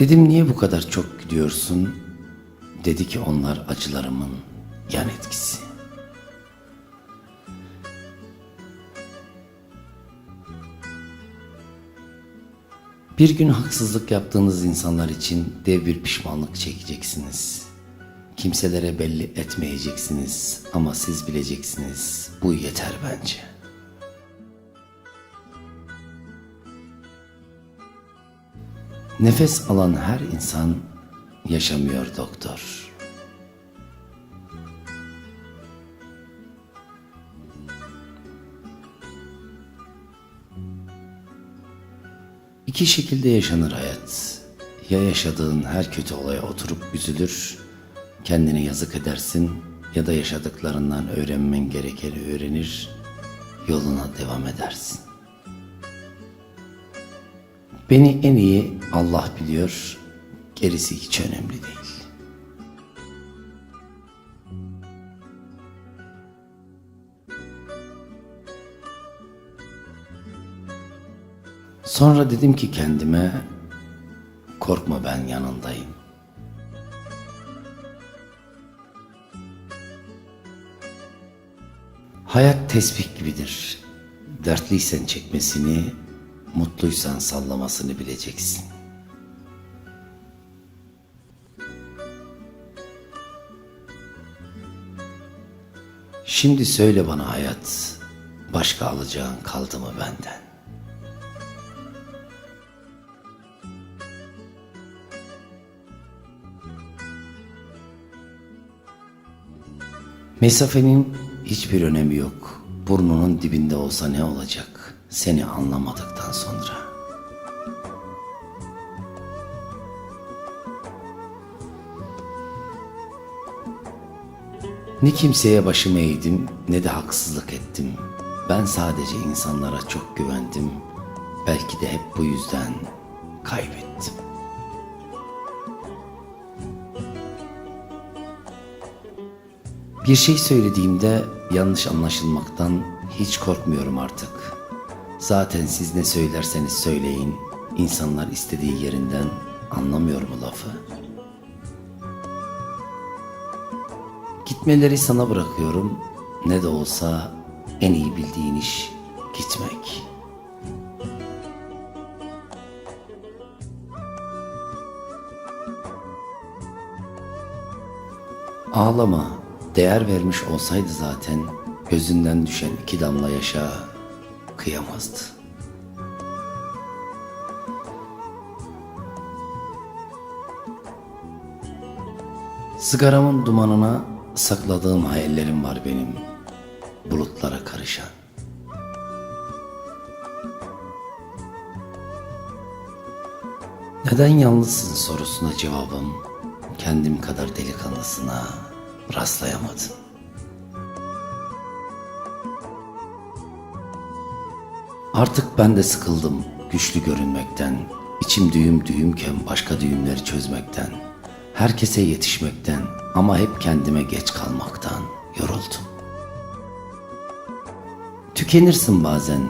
Dedim niye bu kadar çok gülüyorsun? Dedi ki onlar acılarımın yan etkisi. Bir gün haksızlık yaptığınız insanlar için dev bir pişmanlık çekeceksiniz. Kimselere belli etmeyeceksiniz ama siz bileceksiniz. Bu yeter bence. Nefes alan her insan yaşamıyor doktor. İki şekilde yaşanır hayat. Ya yaşadığın her kötü olaya oturup üzülür, kendine yazık edersin ya da yaşadıklarından öğrenmen gerekeni öğrenir, yoluna devam edersin. Beni en iyi Allah biliyor, gerisi hiç önemli değil. Sonra dedim ki kendime, korkma ben yanındayım. Hayat tesbih gibidir. Dertliysen çekmesini, mutluysan sallamasını bileceksin. Şimdi söyle bana hayat, başka alacağın kaldı mı benden? Mesafenin hiçbir önemi yok. Burnunun dibinde olsa ne olacak? Seni anlamadıktan sonra. Ne kimseye başımı eğdim ne de haksızlık ettim. Ben sadece insanlara çok güvendim. Belki de hep bu yüzden kaybettim. Bir şey söylediğimde yanlış anlaşılmaktan hiç korkmuyorum artık. Zaten siz ne söylerseniz söyleyin, insanlar istediği yerinden anlamıyor mu lafı? Gitmeleri sana bırakıyorum. Ne de olsa en iyi bildiğin iş gitmek. Ağlama, değer vermiş olsaydı zaten gözünden düşen iki damla yaşa kıyamazdı. Sigaramın dumanına sakladığım hayallerim var benim bulutlara karışan. Neden yalnızsın sorusuna cevabım kendim kadar delikanlısına rastlayamadım. Artık ben de sıkıldım güçlü görünmekten, içim düğüm düğümken başka düğümleri çözmekten, herkese yetişmekten ama hep kendime geç kalmaktan yoruldum. Tükenirsin bazen,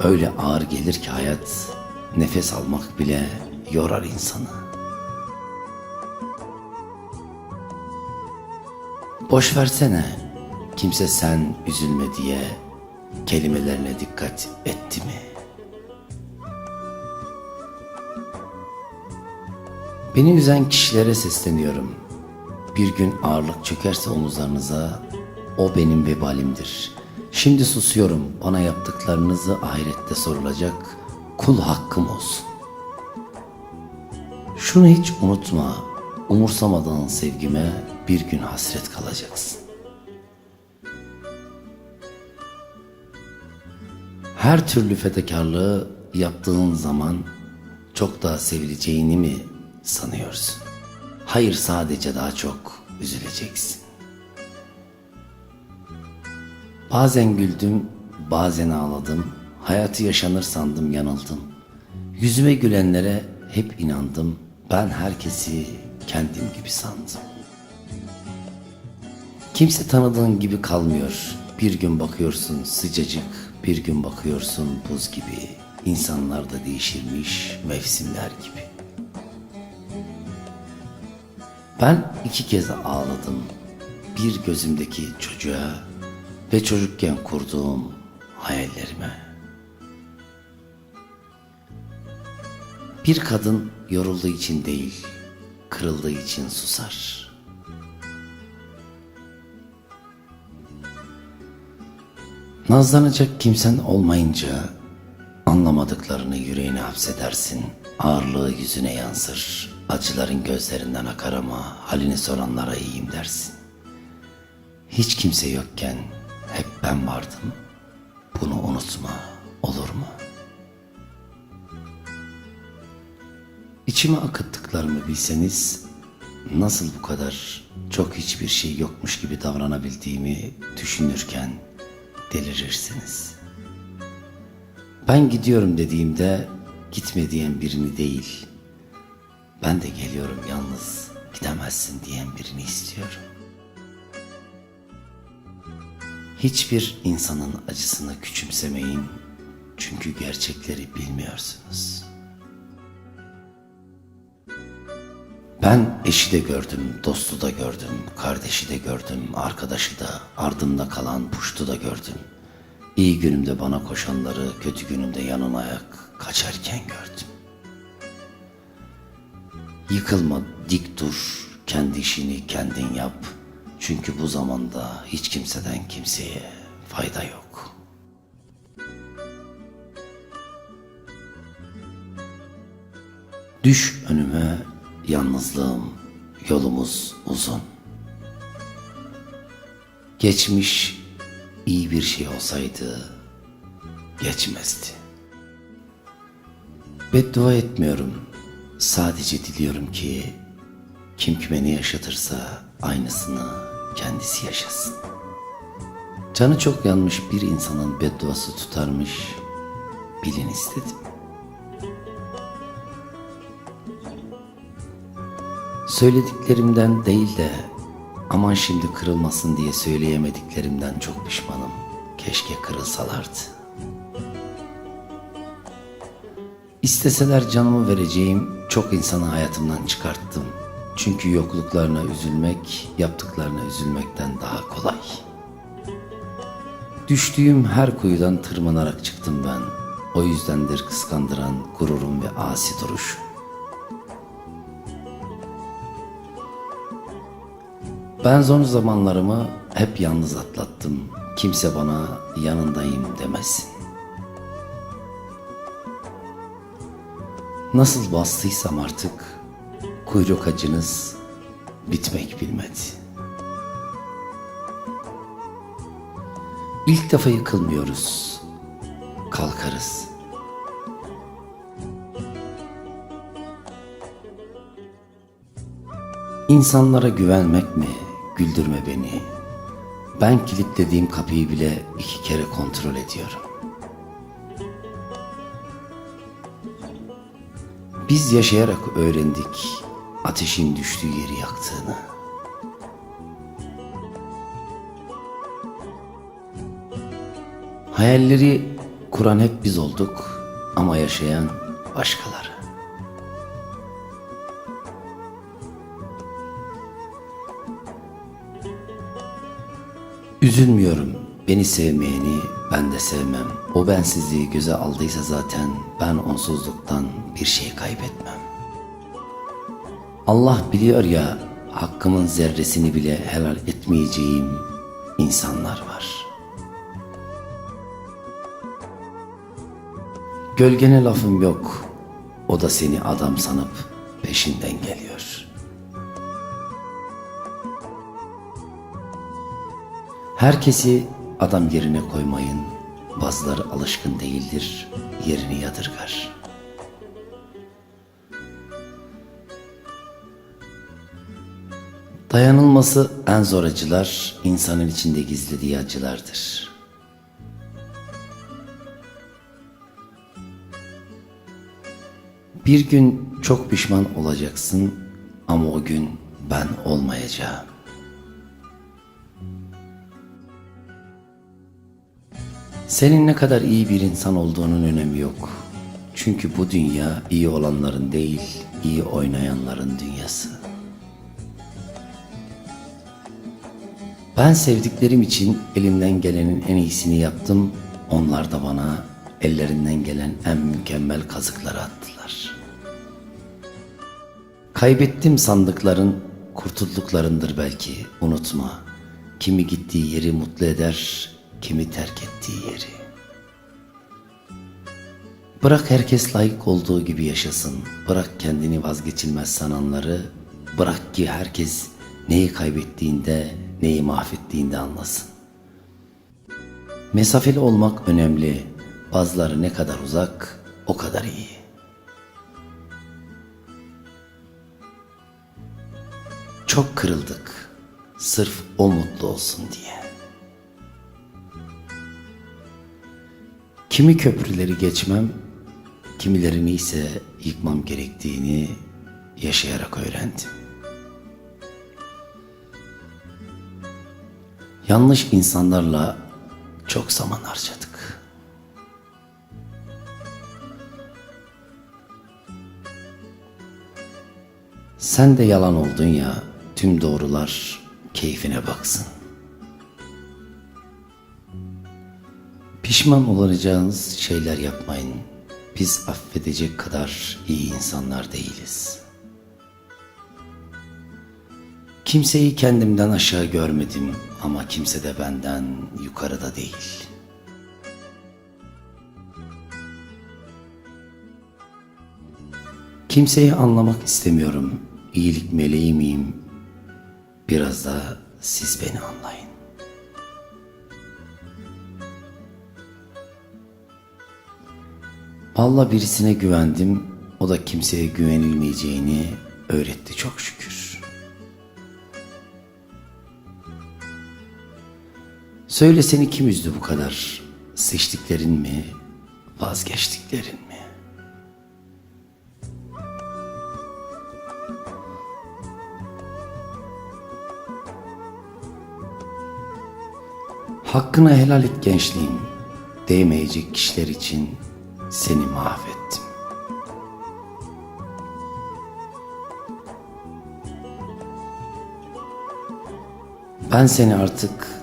öyle ağır gelir ki hayat, nefes almak bile yorar insanı. Boş versene, kimse sen üzülme diye kelimelerine dikkat etti mi? Beni üzen kişilere sesleniyorum. Bir gün ağırlık çökerse omuzlarınıza o benim vebalimdir. Şimdi susuyorum. Bana yaptıklarınızı ahirette sorulacak. Kul hakkım olsun. Şunu hiç unutma. Umursamadığın sevgime bir gün hasret kalacaksın. Her türlü fedakarlığı yaptığın zaman çok daha sevileceğini mi sanıyorsun? Hayır sadece daha çok üzüleceksin. Bazen güldüm, bazen ağladım. Hayatı yaşanır sandım, yanıldım. Yüzüme gülenlere hep inandım. Ben herkesi kendim gibi sandım. Kimse tanıdığın gibi kalmıyor. Bir gün bakıyorsun sıcacık, bir gün bakıyorsun buz gibi. İnsanlar da değişirmiş mevsimler gibi. Ben iki kez ağladım. Bir gözümdeki çocuğa ve çocukken kurduğum hayallerime. Bir kadın yorulduğu için değil, kırıldığı için susar. Nazlanacak kimsen olmayınca anlamadıklarını yüreğine hapsedersin. Ağırlığı yüzüne yansır. Acıların gözlerinden akar ama halini soranlara iyiyim dersin. Hiç kimse yokken hep ben vardım. Bunu unutma olur mu? İçime akıttıklarımı bilseniz nasıl bu kadar çok hiçbir şey yokmuş gibi davranabildiğimi düşünürken delirirsiniz. Ben gidiyorum dediğimde gitme diyen birini değil, ben de geliyorum yalnız gidemezsin diyen birini istiyorum. Hiçbir insanın acısını küçümsemeyin çünkü gerçekleri bilmiyorsunuz. Ben eşi de gördüm, dostu da gördüm, kardeşi de gördüm, arkadaşı da, ardımda kalan puştu da gördüm. İyi günümde bana koşanları, kötü günümde yanına ayak kaçarken gördüm. Yıkılma, dik dur, kendi işini kendin yap. Çünkü bu zamanda hiç kimseden kimseye fayda yok. Düş önüme yalnızlığım, yolumuz uzun. Geçmiş iyi bir şey olsaydı geçmezdi. Beddua etmiyorum. Sadece diliyorum ki kim kime ne yaşatırsa aynısını kendisi yaşasın. Canı çok yanmış bir insanın bedduası tutarmış bilin istedim. Söylediklerimden değil de aman şimdi kırılmasın diye söyleyemediklerimden çok pişmanım. Keşke kırılsalardı. İsteseler canımı vereceğim çok insanı hayatımdan çıkarttım. Çünkü yokluklarına üzülmek, yaptıklarına üzülmekten daha kolay. Düştüğüm her kuyudan tırmanarak çıktım ben. O yüzdendir kıskandıran gururum ve asi duruşum. Ben zor zamanlarımı hep yalnız atlattım. Kimse bana yanındayım demesin. Nasıl bastıysam artık kuyruk acınız bitmek bilmedi. İlk defa yıkılmıyoruz. Kalkarız. İnsanlara güvenmek mi, güldürme beni. Ben kilitlediğim kapıyı bile iki kere kontrol ediyorum. Biz yaşayarak öğrendik ateşin düştüğü yeri yaktığını. Hayalleri kuran hep biz olduk ama yaşayan başkaları. Üzülmüyorum. Beni sevmeyeni ben de sevmem. O bensizliği göze aldıysa zaten ben onsuzluktan bir şey kaybetmem. Allah biliyor ya hakkımın zerresini bile helal etmeyeceğim insanlar var. Gölgene lafım yok. O da seni adam sanıp peşinden geliyor. Herkesi adam yerine koymayın. Bazıları alışkın değildir, yerini yadırgar. Dayanılması en zor acılar, insanın içinde gizlediği acılardır. Bir gün çok pişman olacaksın ama o gün ben olmayacağım. Senin ne kadar iyi bir insan olduğunun önemi yok. Çünkü bu dünya iyi olanların değil, iyi oynayanların dünyası. Ben sevdiklerim için elimden gelenin en iyisini yaptım. Onlar da bana ellerinden gelen en mükemmel kazıkları attılar. Kaybettim sandıkların kurtulduklarındır belki unutma. Kimi gittiği yeri mutlu eder, kimi terk ettiği yeri. Bırak herkes layık olduğu gibi yaşasın. Bırak kendini vazgeçilmez sananları. Bırak ki herkes neyi kaybettiğinde, neyi mahvettiğinde anlasın. Mesafeli olmak önemli. Bazıları ne kadar uzak, o kadar iyi. Çok kırıldık. Sırf o mutlu olsun diye. Kimi köprüleri geçmem, kimilerini ise yıkmam gerektiğini yaşayarak öğrendim. Yanlış insanlarla çok zaman harcadık. Sen de yalan oldun ya, tüm doğrular keyfine baksın. Pişman olacağınız şeyler yapmayın. Biz affedecek kadar iyi insanlar değiliz. Kimseyi kendimden aşağı görmedim ama kimse de benden yukarıda değil. Kimseyi anlamak istemiyorum. İyilik meleği miyim? Biraz da siz beni anlayın. Allah birisine güvendim. O da kimseye güvenilmeyeceğini öğretti çok şükür. Söyle seni kim üzdü bu kadar? Seçtiklerin mi? Vazgeçtiklerin mi? Hakkını helal et gençliğim. Değmeyecek kişiler için seni mahvettim. Ben seni artık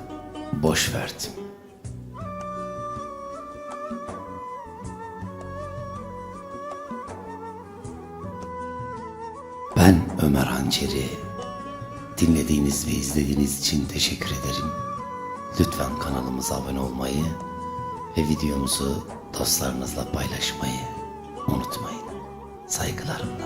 boş verdim. Ben Ömer Hançeri. Dinlediğiniz ve izlediğiniz için teşekkür ederim. Lütfen kanalımıza abone olmayı ve videomuzu dostlarınızla paylaşmayı unutmayın. Saygılarımla.